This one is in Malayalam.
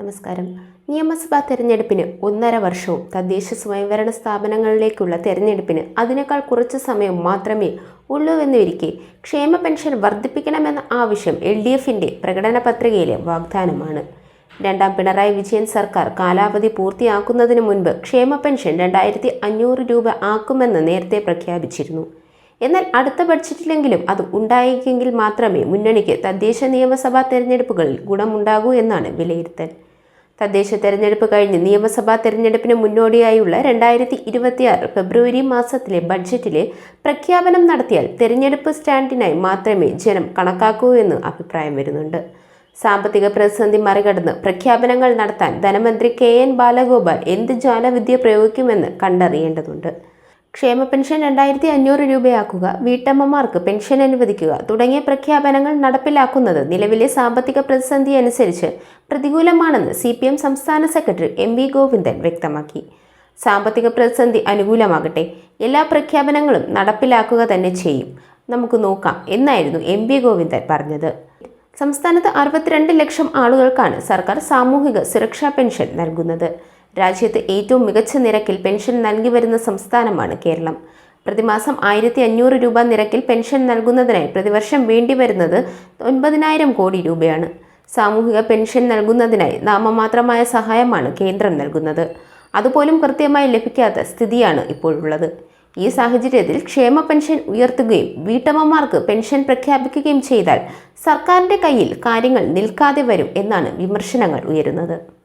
നമസ്കാരം. നിയമസഭാ തെരഞ്ഞെടുപ്പിന് ഒന്നര വർഷവും തദ്ദേശ സ്വയംഭരണ സ്ഥാപനങ്ങളിലേക്കുള്ള തെരഞ്ഞെടുപ്പിന് അതിനേക്കാൾ കുറച്ച് സമയം മാത്രമേ ഉള്ളൂവെന്നിരിക്കെ ക്ഷേമ പെൻഷൻ വർദ്ധിപ്പിക്കണമെന്ന ആവശ്യം എൽ ഡി എഫിന്റെ പ്രകടന പത്രികയിലെ വാഗ്ദാനമാണ്. രണ്ടാം പിണറായി വിജയൻ സർക്കാർ കാലാവധി പൂർത്തിയാക്കുന്നതിന് മുൻപ് ക്ഷേമ പെൻഷൻ രണ്ടായിരത്തി അഞ്ഞൂറ് രൂപ ആക്കുമെന്ന് നേരത്തെ പ്രഖ്യാപിച്ചിരുന്നു. എന്നാൽ അടുത്ത ബഡ്ജറ്റിലെങ്കിലും അത് ഉണ്ടായേക്കെങ്കിൽ മാത്രമേ മുന്നണിക്ക് തദ്ദേശ നിയമസഭാ തെരഞ്ഞെടുപ്പുകളിൽ ഗുണമുണ്ടാകൂ എന്നാണ് വിലയിരുത്തൽ. തദ്ദേശ തെരഞ്ഞെടുപ്പ് കഴിഞ്ഞ് നിയമസഭാ തെരഞ്ഞെടുപ്പിന് മുന്നോടിയായുള്ള രണ്ടായിരത്തി ഇരുപത്തിയാറ് ഫെബ്രുവരി മാസത്തിലെ ബഡ്ജറ്റിലെ പ്രഖ്യാപനം നടത്തിയാൽ തെരഞ്ഞെടുപ്പ് സ്റ്റാൻഡിനായി മാത്രമേ ജനം കണക്കാക്കൂ എന്ന് അഭിപ്രായം വരുന്നുണ്ട്. സാമ്പത്തിക പ്രതിസന്ധി മറികടന്ന് പ്രഖ്യാപനങ്ങൾ നടത്താൻ ധനമന്ത്രി കെ എൻ ബാലഗോപാൽ എന്ത് ജാലവിദ്യ പ്രയോഗിക്കുമെന്ന് കണ്ടറിയേണ്ടതുണ്ട്. ക്ഷേമ പെൻഷൻ രണ്ടായിരത്തി അഞ്ഞൂറ് രൂപയാക്കുക. വീട്ടമ്മമാർക്ക് പെൻഷൻ അനുവദിക്കുക. തുടങ്ങിയ പ്രഖ്യാപനങ്ങൾ നടപ്പിലാക്കുന്നത് നിലവിലെ സാമ്പത്തിക പ്രതിസന്ധി അനുസരിച്ച് പ്രതികൂലമാണെന്ന് സി പി എം സംസ്ഥാന സെക്രട്ടറി എം വി ഗോവിന്ദൻ വ്യക്തമാക്കി. സാമ്പത്തിക പ്രതിസന്ധി അനുകൂലമാകട്ടെ. എല്ലാ പ്രഖ്യാപനങ്ങളും നടപ്പിലാക്കുക തന്നെ ചെയ്യും. നമുക്ക് നോക്കാം എന്നായിരുന്നു എം വി ഗോവിന്ദൻ പറഞ്ഞത്. സംസ്ഥാനത്ത് അറുപത്തിരണ്ട് ലക്ഷം ആളുകൾക്കാണ് സർക്കാർ സാമൂഹിക സുരക്ഷാ പെൻഷൻ നൽകുന്നത്. രാജ്യത്ത് ഏറ്റവും മികച്ച നിരക്കിൽ പെൻഷൻ നൽകി വരുന്ന സംസ്ഥാനമാണ് കേരളം. പ്രതിമാസം ആയിരത്തി അഞ്ഞൂറ് രൂപ നിരക്കിൽ പെൻഷൻ നൽകുന്നതിനായി പ്രതിവർഷം വേണ്ടിവരുന്നത് ഒൻപതിനായിരം കോടി രൂപയാണ്. സാമൂഹിക പെൻഷൻ നൽകുന്നതിനായി നാമമാത്രമായ സഹായമാണ് കേന്ദ്രം നൽകുന്നത്. അതുപോലും കൃത്യമായി ലഭിക്കാത്ത സ്ഥിതിയാണ് ഇപ്പോഴുള്ളത്. ഈ സാഹചര്യത്തിൽ ക്ഷേമ പെൻഷൻ ഉയർത്തുകയും വീട്ടമ്മമാർക്ക് പെൻഷൻ പ്രഖ്യാപിക്കുകയും ചെയ്താൽ സർക്കാരിന്റെ കയ്യിൽ കാര്യങ്ങൾ നിൽക്കാതെ വരും എന്നാണ് വിമർശനങ്ങൾ ഉയരുന്നത്.